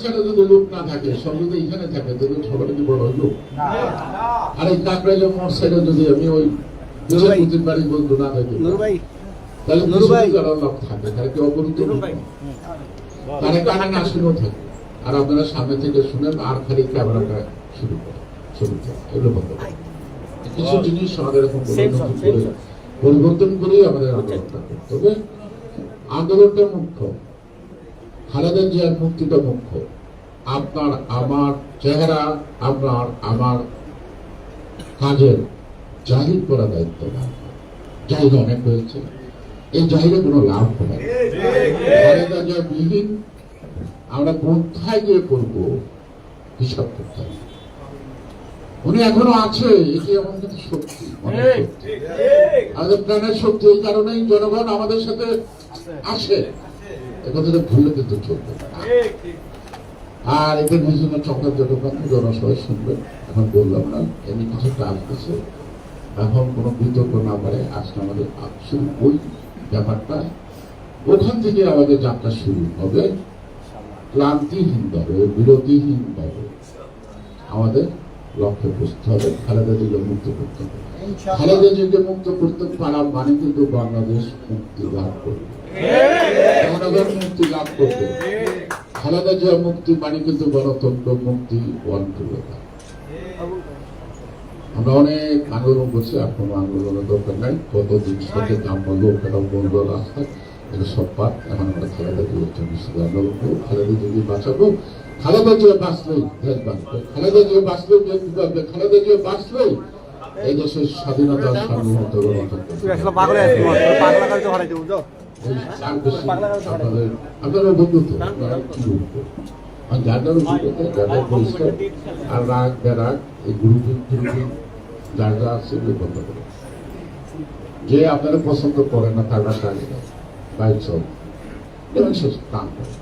সাইডে যদি লোক না থাকে সব যদি এখানে থাকে তাহলে কি বড় হইল আর এই কাকরাইলে মোট সাইডে যদি আমি ওই নুরু ভাই। দুদিন বাড়ি বলতো না থাকি তাহলে নুরু যারা লোক থাকে তারা কি অপরিত তারা কানে না শুনেও থাকে? আর আপনারা সামনে থেকে শুনেন আর খালি ক্যামেরাটা শুরু করেন এগুলো বন্ধ করেন। কিছু জিনিস আমাদের এখন পরিবর্তন করে পরিবর্তন করেই আমাদের আন্দোলনটা করতে হবে। আন্দোলনটা মুখ্য। খালেদা জিয়ার মুক্তিটা মুখ্য আপনার আমার চেহারা আপনার আমার কাজের জাহির করা দায়িত্ব না। জাহির অনেক হয়েছে। এই জাহিরে কোনো লাভ হবে খালেদা জিয়া বিহীন আমরা কোথায় গিয়ে করব? হিসাব করতে হবে। উনি এখনও আছে এটি এমন কিন্তু শক্তি আমাদের প্রাণের শক্তি এই কারণেই জনগণ আমাদের সাথে আসে একথাটা ভুলে কিন্তু চলবে আর এদের বিভিন্ন চক্রের জনগণ জনসভায় শুনবেন এখন বললাম না এমনি কিছুটা আসতেছে এখন কোনো বিতর্ক না পারে আজকে আমাদের শুরু ওই ব্যাপারটা। ওখান থেকে আমাদের যাত্রা শুরু হবে। ক্লান্তিহীন ভাবে বিরতিহীন ভাবে। আমাদের লক্ষ্যে বুঝতে হবে। খালেদা জিকে মুক্ত করতে হবে। খালেদা জিকে মুক্ত করতে পারা মানে কিন্তু বাংলাদেশ মুক্তি লাভ করবে। মুক্তি লাভ করবে। খালেদা জিয়া মুক্তি মানে কিন্তু গণতন্ত্র মুক্তি টু আমরা অনেক আন্দোলন করছি আন্দোলনের দরকার নাই। দাম কেন বলল রাস্তায় এটা সব পাত এখন আমরা খালেদা আন্দোলন করব। খালেদা জিয়া বাঁচাবো, খালেদা জিয়া বাঁচলেই দেশ বাঁচবে। খালেদা জিয়া দেশ বাঁচবে। খালেদা জিয়া এই দেশের স্বাধীনতা গণতন্ত্র করে আপনারা কি বলব? আর রাগ এই যার যা আছে করে যে আপনারা পছন্দ করেন না, তারা না বাইক চল। এবং করে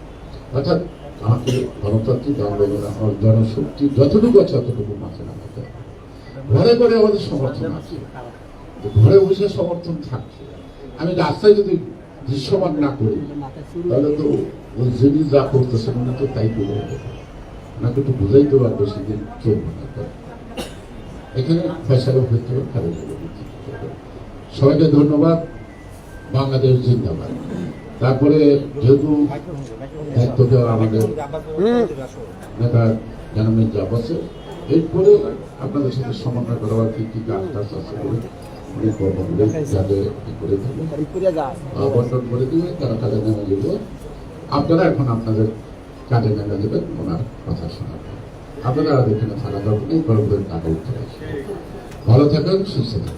অর্থাৎ আমাকে গণতান্ত্রিক আন্দোলন আমার জনশক্তি যতটুকু আছে ততটুকু মাঝে নামাতে হবে। ঘরে ঘরে আমাদের সমর্থন আছে। ঘরে বসে সমর্থন থাকছে। আমি রাস্তায় যদি দৃশ্যমান না করি। তাহলে তো যিনি যা করতেছেন উনি তো তাই করে ওনাকে একটু বুঝাইতে পারবে সেদিন চলবে না তো। এখানে ফেসালের ক্ষেত্রে খালি সবাইকে ধন্যবাদ। বাংলাদেশ জিন্দাবাদ। তারপরে যেহেতু দায়িত্ব দেওয়া আমাদের নেতা জানামের যাব আছে এরপরে আপনাদের সাথে সমন্বয় করা কি কি কাজ আছে কর্মগুলো যাতে করে দেবেন বন্টন করে দিবে তারা কাজে নেমে যাবে আপনারা এখন আপনাদের কাজে নেমে দেবেন ওনার কথা শোনাবেন। আপনারা আর এখানে থাকা দরকার নেই গর্বের কাজে উঠে আসবে। ভালো থাকেন সুস্থ থাকেন।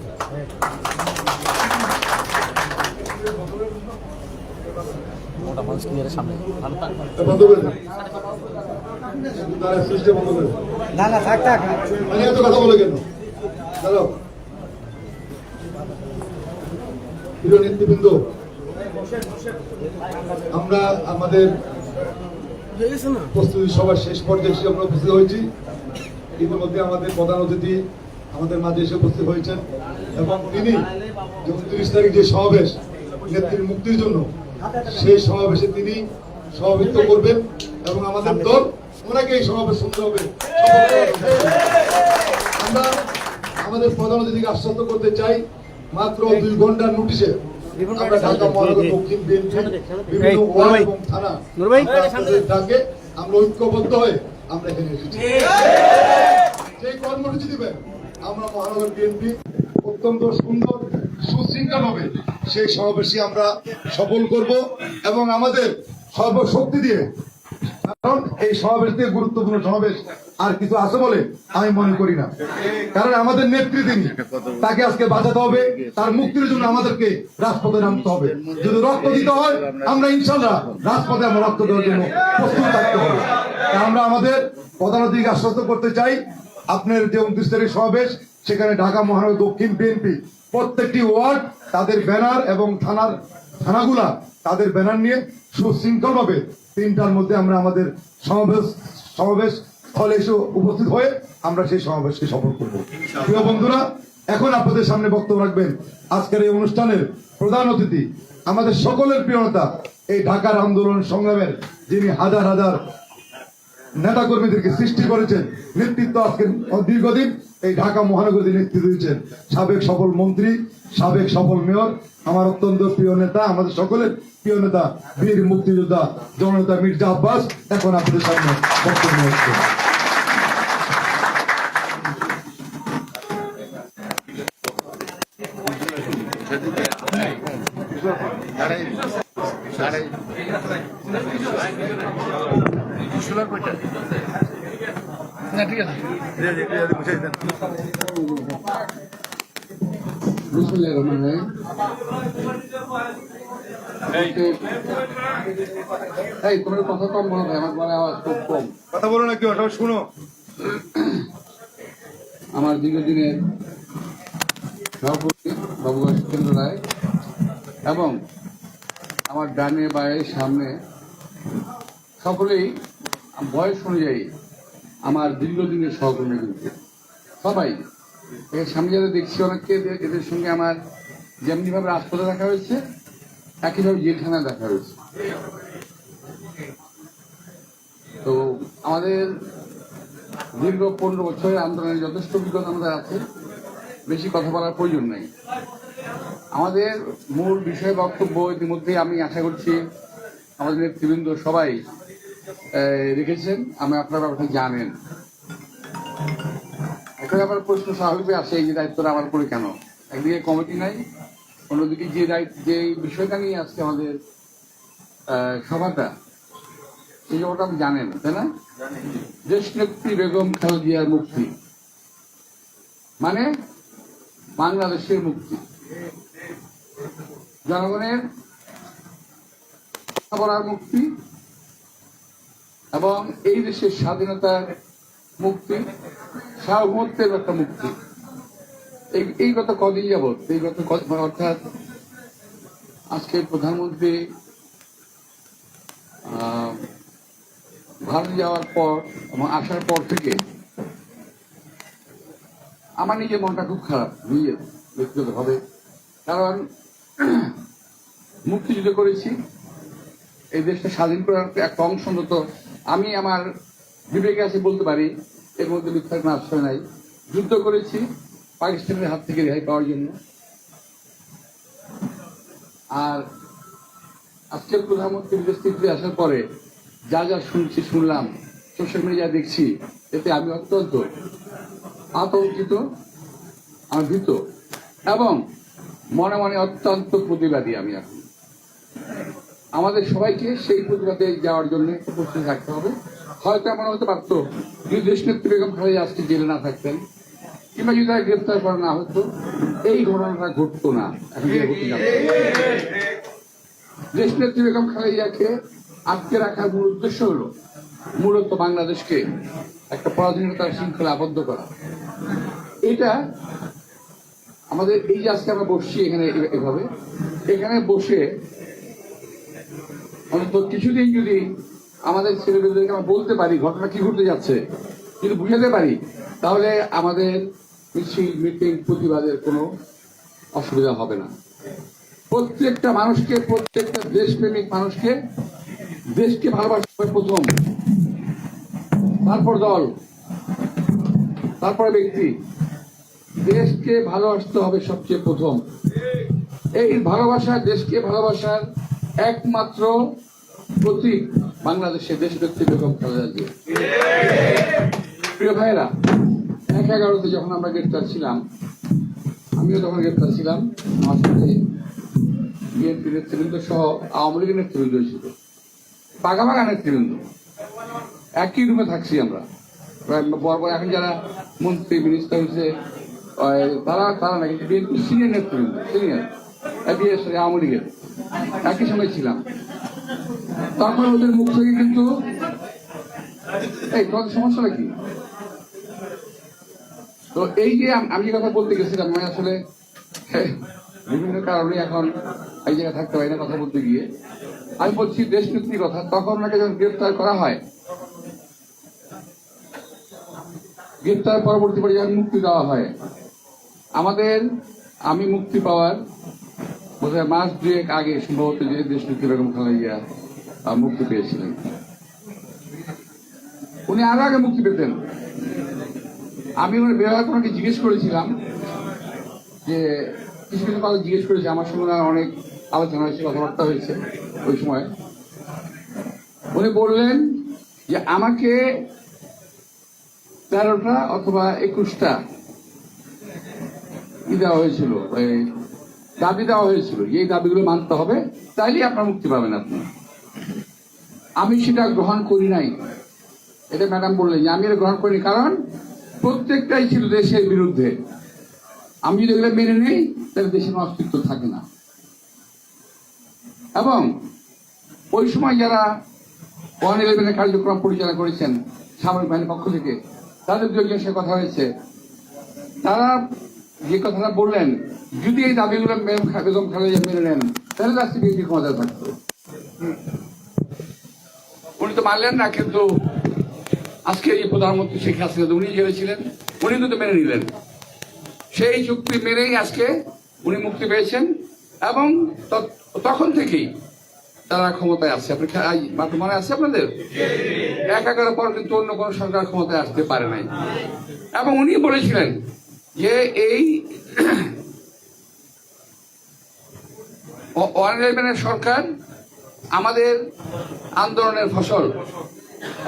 মোটা মানুষ সামনে? বন্ধ করে করে। না না থাক থাক। মানে কথা বলে কেন? প্রিয় নেতৃবৃন্দ, আমরা আমাদের প্রস্তুতি সবার শেষ পর্যায়ে এসে আমরা উপস্থিত হয়েছি। ইতিমধ্যে আমাদের প্রধান অতিথি আমাদের মাঝে এসে উপস্থিত হয়েছেন এবং তিনি যে উনত্রিশ তারিখ যে সমাবেশ, নেত্রীর মুক্তির জন্য, সেই সমাবেশে তিনি সভাপতিত্ব করবেন এবং আমাদের দল ওনাকে এই সমাবেশ শুনতে হবে। আমরা আমাদের প্রধান অতিথিকে আশ্বস্ত করতে চাই। মাত্র দুই ঘণ্টার নোটিশে আমরা ঢাকা মহানগর দক্ষিণ বিএনপি বিভিন্ন ওয়ার্ড এবং থানা আমরা ডাকে আমরা ঐক্যবদ্ধ হয়ে আমরা এখানে এসেছি। যে কর্মসূচি দিবেন আমরা মহানগর বিএনপি অত্যন্ত সুন্দর সুশৃঙ্খল হবে সেই সমাবেশে আমরা সফল করব এবং আমাদের সর্বশক্তি দিয়ে কারণ এই সমাবেশ দিয়ে গুরুত্বপূর্ণ সমাবেশ আর কিছু আছে বলে আমি মনে করি না। কারণ আমাদের নেত্রী তিনি, তাকে আজকে বাঁচাতে হবে, তার মুক্তির জন্য আমাদেরকে রাজপথে নামতে হবে। যদি রক্ত দিতে হয়, আমরা ইনশাল্লাহ রাজপথে আমরা রক্ত দেওয়ার জন্য প্রস্তুত থাকতে হবে। আমরা আমাদের প্রধান অতিথিকে আশ্বস্ত করতে চাই, আপনার যে উনত্রিশ তারিখ সমাবেশ, সেখানে ঢাকা মহানগর দক্ষিণ বিএনপি প্রত্যেকটি ওয়ার্ড, তাদের ব্যানার এবং থানার, থানাগুলা তাদের ব্যানার নিয়ে সুশৃঙ্খল ভাবে তিনটার মধ্যে আমরা আমাদের সমাবেশ সমাবেশ স্থলে এসে উপস্থিত হয়ে আমরা সেই সমাবেশকে সফল করব। প্রিয় বন্ধুরা, এখন আপনাদের সামনে বক্তব্য রাখবেন আজকের এই অনুষ্ঠানের প্রধান অতিথি, আমাদের সকলের প্রিয়তা এই ঢাকার আন্দোলন সংগ্রামের যিনি হাজার হাজার নেতা কর্মীদেরকে সৃষ্টি করেছেন, নেতৃত্ব আজকে দীর্ঘদিন এই ঢাকা মহানগরীতে নেতৃত্ব দিয়েছেন সাবেক সফল মন্ত্রী সাবেক সফল মেয়র, আমার অত্যন্ত প্রিয় নেতা, আমাদের সকলের প্রিয় নেতা, বীর মুক্তিযোদ্ধা জননেতা মির্জা আব্বাস, এখন আপনাদের সামনে বক্তব্য হচ্ছে কম বলো আমার গলায় আওয়াজ খুব কম কথা বলো না আমার দীর্ঘদিনের সভাপতি বাবুগঞ্জ কেন্দ্র রায় এবং আমার ডানে বায়ে সামনে সকলেই বয়স অনুযায়ী আমার দীর্ঘদিনের সহকর্মী সবাই। এর সামনে যারা দেখছি অনেককে, এদের- সঙ্গে আমার যেমনিভাবে রাজপথে দেখা হয়েছে, একইভাবে জেলখানায় দেখা হয়েছে। তো আমাদের দীর্ঘ পনেরো বছরের আন্দোলনের যথেষ্ট অভিজ্ঞতা আমাদের আছে। বেশি কথা বলার প্রয়োজন নেই। আমাদের মূল বিষয় বক্তব্য ইতিমধ্যেই আমি আশা করছি আমাদের নেতৃবৃন্দ সবাই রেখেছেন। আমি আপনারা জানেন। এখন আবার প্রশ্ন স্বাভাবিকভাবে আসে, এই যে দায়িত্বটা আমার করে কেন? একদিকে কমিটি নাই, অন্যদিকে যে দায়িত্ব, যে বিষয়টা নিয়ে আজকে আমাদের সভাটা, এই ব্যাপারটা আপনি জানেন তাই না? দেশ নেত্রী বেগম খালেদিয়ার মুক্তি মানে বাংলাদেশের মুক্তি। জনগণের মুক্তি এবং এই দেশের স্বাধীনতার মুক্তি সার্বভৌমত্বের একটা মুক্তি। এই গত কদিন যাবৎ, এই গত ক- অর্থাৎ আজকে প্রধানমন্ত্রী ভারত যাওয়ার পর এবং আসার পর থেকে আমার নিজের মনটা খুব খারাপ নিজের ব্যক্তিগতভাবে। কারণ মুক্তিযুদ্ধ করেছি, এই দেশটা স্বাধীন করার একটা অংশ আমি আমার বিবেকে আছে বলতে পারি, এর মধ্যে মিথ্যার কোনো আশ্রয় নাই। যুদ্ধ করেছি, পাকিস্তানের হাত থেকে রেহাই পাওয়ার জন্য। আর আজকের প্রধানমন্ত্রী বিদেশ আসার পরে যা যা শুনছি, শুনলাম সোশ্যাল মিডিয়া দেখছি, এতে আমি অত্যন্ত আতঙ্কিত আমি ভীত এবং মনে মনে অত্যন্ত প্রতিবাদী আমি এখন। আমাদের সবাইকে সেই প্রতিবাদে যাওয়ার জন্য প্রস্তুতি থাকতে হবে। হয়তো এমন হতে পারতো যদি দেশ নেত্রী বেগম খালেদা আজকে জেলে না থাকতেন, কিংবা যদি তাকে গ্রেফতার করা না হতো, এই ঘটনাটা ঘটতো না। দেশ নেত্রী বেগম খালেদাকে আটকে রাখার মূল উদ্দেশ্য হলো মূলত বাংলাদেশকে একটা পরাধীনতার শৃঙ্খলা আবদ্ধ করা। এটা আমাদের এই যে আজকে আমরা বসছি এখানে এভাবে, এখানে বসে অন্তত কিছুদিন যদি আমাদের ছেলেমেয়েদেরকে আমরা বলতে পারি ঘটনা কি ঘটতে যাচ্ছে যদি বুঝাতে পারি, তাহলে আমাদের মিছিল, মিটিং, প্রতিবাদের কোনো অসুবিধা হবে না। প্রত্যেকটা মানুষকে, প্রত্যেকটা দেশপ্রেমিক মানুষকে, দেশকে ভালোবাসতে হবে প্রথম। তারপর দল, তারপরে ব্যক্তি। দেশকে ভালোবাসতে হবে সবচেয়ে প্রথম। এই ভালোবাসা দেশকে ভালোবাসার একমাত্র প্রতীক। বাংলাদেশের দেশ ব্যক্তি বেগম খালেদা জিয়া। প্রিয় ভাইরা এক এগারোতে যখন আমরা গ্রেপ্তার ছিলাম, আমিও তখন গ্রেপ্তার ছিলাম, আমার সাথে বিএনপি নেতৃবৃন্দ সহ আওয়ামী লীগের নেতৃবৃন্দ ছিল বাঘাবাগা নেতৃবৃন্দ। একই রুমে থাকছি আমরা। বড় এখন যারা মন্ত্রী মিনিস্টার হয়েছে তারা তারা না কিন্তু বিএনপি সিনিয়র নেতৃবৃন্দ সিনিয়র আওয়ামী লীগের। একই সময় ছিলাম। তখন ওদের মুখ থেকে কিন্তু এই তোমাদের সমস্যাটা কি? তো এই যে আমি যে কথা বলতে গেছিলাম আমি আসলে বিভিন্ন কারণে এখন এই জায়গায় থাকতে পারি না কথা বলতে গিয়ে। আমি বলছি, দেশ নেত্রীর কথা, তখন ওনাকে যখন গ্রেফতার করা হয় গ্রেফতার পরবর্তী পরে যখন মুক্তি দেওয়া হয়। আমাদের আমি মুক্তি পাওয়ার বোধহয় মাস দুয়েক আগে সম্ভবত যে দেশ নেত্রী বেগম খালেদা জিয়া, মুক্তি পেয়েছিলেন। উনি আরও আগে মুক্তি পেতেন। আমি ওনার বেহার ওনাকে জিজ্ঞেস করেছিলাম যে কিছু কিছু কথা জিজ্ঞেস করেছে। আমার সঙ্গে অনেক আলোচনা হয়েছে কথাবার্তা হয়েছে ওই সময়। উনি বললেন যে আমাকে তেরোটা অথবা একুশটা ই দেওয়া হয়েছিল দাবি দেওয়া হয়েছিল এই দাবিগুলো মানতে হবে, তাইলেই আপনার মুক্তি পাবেন আপনি। আমি সেটা গ্রহণ করি নাই। এটা ম্যাডাম বললেন যে, আমি এটা গ্রহণ করিনি, কারণ প্রত্যেকটাই ছিল দেশের বিরুদ্ধে। আমি যদি এগুলো মেনে নেই, তাহলে দেশের অস্তিত্ব থাকে না। এবং ওই সময় যারা ওয়ান ইলেভেনের কার্যক্রম পরিচালনা করেছেন সামরিক বাহিনীর পক্ষ থেকে, তাদের দু একজনের সাথে কথা হয়েছে। তারা যে কথাটা বললেন, যদি এই দাবিগুলো খা- বেগম খালেদা মেনে নেন, তাহলে রাষ্ট্রীয় বিএনপি ক্ষমতা থাকতো। উনি তো মানলেন না, কিন্তু আজকে এই প্রধানমন্ত্রী শেখ হাসিনা উনি জেলে ছিলেন, উনি কিন্তু মেনে নিলেন। সেই চুক্তি মেনেই আজকে উনি মুক্তি পেয়েছেন এবং তখন থেকেই তারা ক্ষমতায় আছে আপনি মনে আছে আপনাদের? এক একের পর কিন্তু অন্য কোনো সরকার ক্ষমতায় আসতে পারে নাই। এবং উনি বলেছিলেন যে এই সরকার আমাদের আন্দোলনের ফসল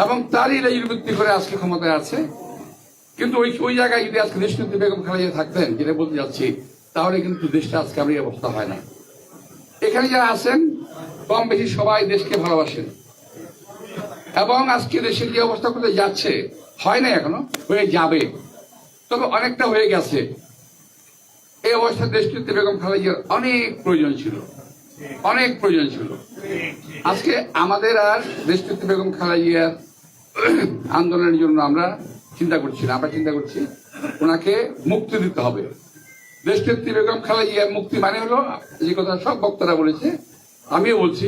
এবং তারই লেজুর করে আজকে ক্ষমতায় আছে। কিন্তু ওই ওই জায়গায় যদি আজকে দেশনেত্রী বেগম খালেদা থাকতেন, যেটা বলতে যাচ্ছি, তাহলে কিন্তু দেশটা আজকে আমার এই অবস্থা হয় না এখানে যারা আছেন কম বেশি সবাই দেশকে ভালোবাসেন। এবং আজকে দেশের যে অবস্থা করতে যাচ্ছে, হয় না এখনও, হয়ে যাবে। তবে অনেকটা হয়ে গেছে। এই অবস্থায় দেশনেত্রী বেগম খালেদার অনেক প্রয়োজন ছিল। অনেক প্রয়োজন ছিল। আজকে আমাদের আর দেশনেত্রী বেগম খালেদার আন্দোলনের জন্য আমরা চিন্তা করছি না। আমরা চিন্তা করছি ওনাকে মুক্তি দিতে হবে। দেশনেত্রী বেগম খালেদার মুক্তি মানে হলো, যে কথা সব বক্তারা বলেছে, আমিও বলছি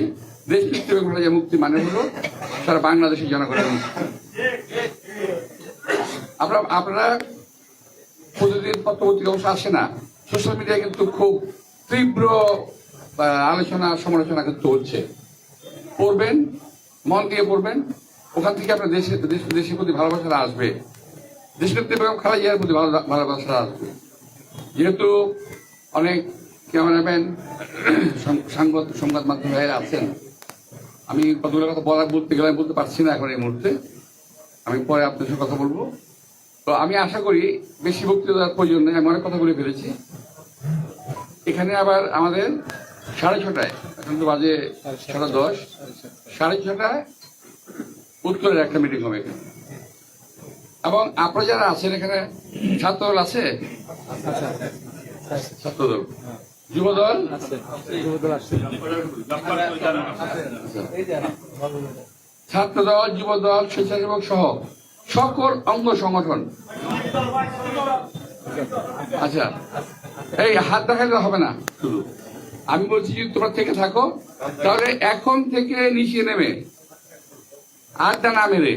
দেশনেত্রী বেগম খালেদার মুক্তি মানে হলো সারা বাংলাদেশের জনগণের আপনারা আপনারা প্রতিদিন পত্রপত্রিকা অবশ্য আসে না। সোশ্যাল মিডিয়ায় কিন্তু খুব তীব্র আলোচনা, সমালোচনা কিন্তু হচ্ছে পড়বেন, মন দিয়ে পড়বেন। ওখান থেকে আপনার দেশের দেশ- দেশের প্রতি ভালোবাসাটা আসবে। দেশের বেগম খালেদার প্রতি ভালো- ভালোবাসাটা আসবে। যেহেতু অনেক ক্যামেরাম্যান সাংবাদ, সংবাদ মাধ্যম ভাইয়েরা আছেন। আমি কতগুলো কথা বলার বলতে গেলে বলতে পারছি না এখন এই মুহূর্তে। আমি পরে আপনার সাথে কথা বলব। তো আমি আশা করি বেশি বক্তৃতার প্রয়োজন নেই, আমি অনেক কথা বলে ফেলেছি। এখানে আবার আমাদের সাড়ে ছটায়, এখন তো বাজে ছটা দশ, সাড়ে ছটায় উত্তরের একটা মিটিং হবে এখানে। এবং আপনারা যারা আছেন এখানে, ছাত্রদল আছে? ছাত্রদল। যুবদল? ছাত্রদল, যুবদল, স্বেচ্ছাসেবক সহ। সকল অঙ্গ সংগঠন। আচ্ছা এই হাত দেখালে হবে না আমি বলছি যদি তোমরা থেকে থাকো, তাহলে এখন থেকে নিচে নেমে আড্ডা না মেরে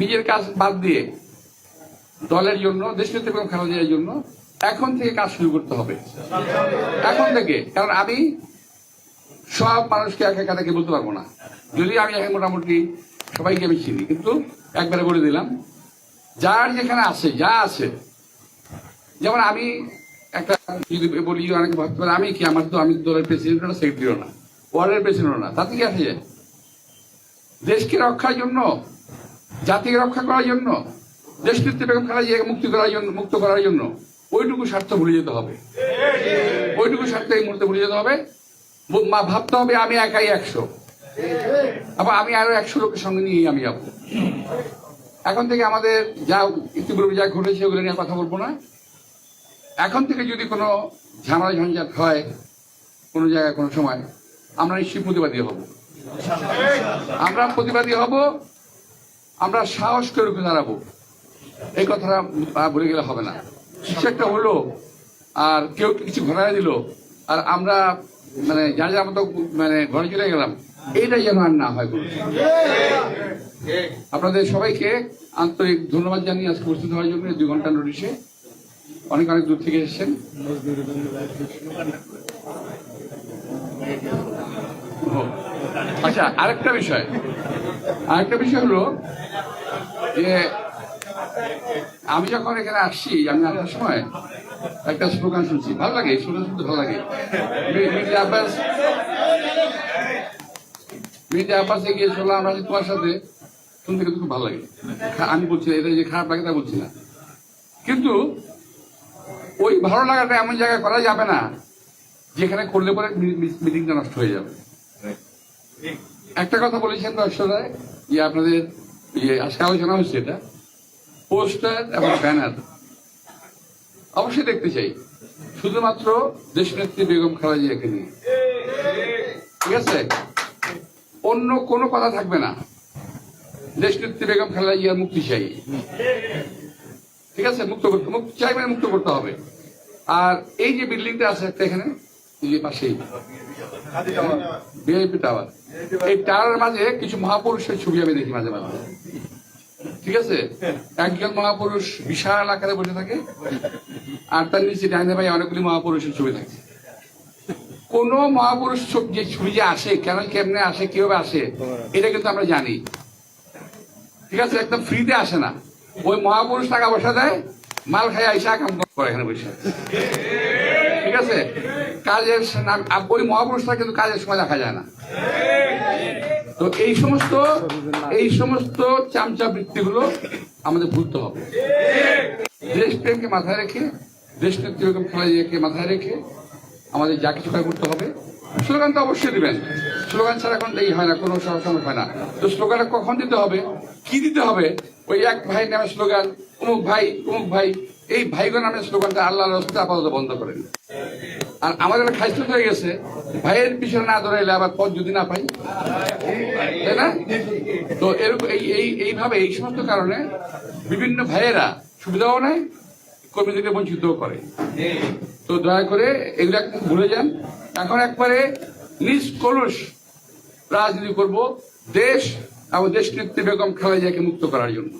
নিজের কাজ বাদ দিয়ে দলের জন্য দেশের থেকে খেলা দেওয়ার জন্য এখন থেকে কাজ শুরু করতে হবে। এখন থেকে, কারণ আমি সব মানুষকে একা একা দেখে বলতে পারব না। যদি আমি এখন মোটামুটি সবাইকে আমি চিনি, কিন্তু একবারে বলে দিলাম, যার যেখানে আছে, যা আছে। যেমন আমি একটা, যদি বলি, অনেকে ভাবতে পারে আমি কি, আমার তো, আমি দলের প্রেসিডেন্ট না সেক্রেটারিও না, ওয়ার্ডের প্রেসিডেন্টও না, তাতে কি আসে যায় দেশকে রক্ষার জন্য, জাতিকে রক্ষা করার জন্য দেশ নেত্রী বেগম খালেদা মুক্তি করার জন্য, মুক্ত করার জন্য, ওইটুকু স্বার্থ ভুলে যেতে হবে। ওইটুকু স্বার্থ এই মুহূর্তে ভুলে যেতে হবে। ভাবতে হবে আমি একাই একশো। আবার আমি আরও একশো লোকের সঙ্গে নিয়ে আমি যাব। এখন থেকে আমাদের যা ইতিপূর্বে যা ঘটেছে ওগুলো নিয়ে কথা বলব না। এখন থেকে যদি কোনো ঝামেলা ঝঞ্ঝাট হয়, কোনো জায়গায়, কোনো সময়, আমরা নিশ্চয়ই প্রতিবাদী হব। আমরা প্রতিবাদী হব, আমরা সাহস করে রুখে দাঁড়াবো। এই কথাটা বলে গেলে হবে না। কিছু একটা হলো, আর কেউ কিছু ঘটায় দিল, আর আমরা মানে যা যা মতো মানে ঘরে চলে গেলাম এইটা যেন আর না হয় আপনাদের সবাইকে আন্তরিক ধন্যবাদ জানিয়ে আজকে উপস্থিত হওয়ার জন্য দুই ঘণ্টা নোটিশে অনেক অনেক দূর থেকে এসেছেন। আচ্ছা আরেকটা বিষয়। আরেকটা বিষয় হলো যে আমি যখন এখানে আসছি, আমি আসার সময় একটা স্লোগান শুনছি। ভালো লাগে? স্লোগান শুনতে ভালো লাগে? মির্জা আব্বাসে গিয়ে শুনলাম আমরা তোমার সাথে, শুনতে কিন্তু খুব ভালো লাগে। আমি বলছি এটা যে খারাপ লাগে তা বলছি না। কিন্তু ওই ভালো লাগাটা এমন জায়গায় করা যাবে না, যেখানে করলে পরে মিটিংটা নষ্ট হয়ে যাবে। একটা কথা বলেছেন দর্শকরায় যে আপনাদের ইয়ে আজকে আলোচনা হচ্ছে এটা। পোস্টার এবং ব্যানার। অবশ্যই দেখতে চাই। শুধুমাত্র দেশনেত্রী বেগম খালেদা জিয়াকে নিয়ে। ঠিক আছে? অন্য কোনো কথা থাকবে না। দেশনেত্রী বেগম খালেদা জিয়ার মুক্তি চাই। ঠিক আছে? মুক্ত করতে মুক্তি চাই মানে মুক্ত করতে হবে। আর এই যে বিল্ডিংটা আছে একটা এখানে পাশেই। টাওয়ার। এই টাওয়ারের মাঝে কিছু মহাপুরুষের ছবি আমি দেখি মাঝে মাঝে। ঠিক আছে? একজন মহাপুরুষ বিশাল আকারে বসে থাকে, আর তার নিচে ডাইনে ভাই অনেকগুলি মহাপুরুষের ছবি থাকে। কোন মহাপুরুষ যে ছবি যে আসে, কেন, কেমনে আসে, কীভাবে আসে, এটা কিন্তু আমরা জানি। ঠিক আছে, একদম ফ্রিতে আসে না। ওই মহাপুরুষ টাকা পয়সা দেয়, মাল খাই আইসা কাম করে এখানে বসে ঠিক আছে? কাজের ওই মহাপুরুষটা কিন্তু কাজের সময় দেখা যায় না। তো এই সমস্ত এই সমস্ত চামচা বৃত্তিগুলো আমাদের ভুলতে হবে। দেশপ্রেমকে মাথায় রেখে দেশ নেত্রীকে মাথায় রেখে আমাদের যা কিছু করতে হবে স্লোগান তো অবশ্যই দিবেন। স্লোগান ছাড়া এখন এই হয় না, কোনো সম- সমস্যা হয় না। তো স্লোগানটা কখন দিতে হবে, কি দিতে হবে, ওই এক ভাই নামে স্লোগান, অমুক ভাই অমুক ভাই, এই ভাইগো নামে স্লোগানটা আল্লাহ রসুলটা আপাতত বন্ধ করেন। আর আমাদের খাইস্ত হয়ে গেছে, ভাইয়ের পিছনে না দৌড়াইলে আবার পথ যদি না পাই, তাই না? তো এরকম এই, এইভাবে এই সমস্ত কারণে বিভিন্ন ভাইয়েরা সুবিধাও নেয় কর্মীদেরকে বঞ্চিত করে। তো দয়া করে এগুলো ভুলে যান। এখন একবারে নিজ কলুষ রাজনীতি করব। দেশ এবং দেশ নেত্রী বেগম খালেদাকে মুক্ত করার জন্য।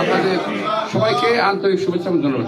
আপনাদের সবাইকে আন্তরিক শুভেচ্ছা ধন্যবাদ।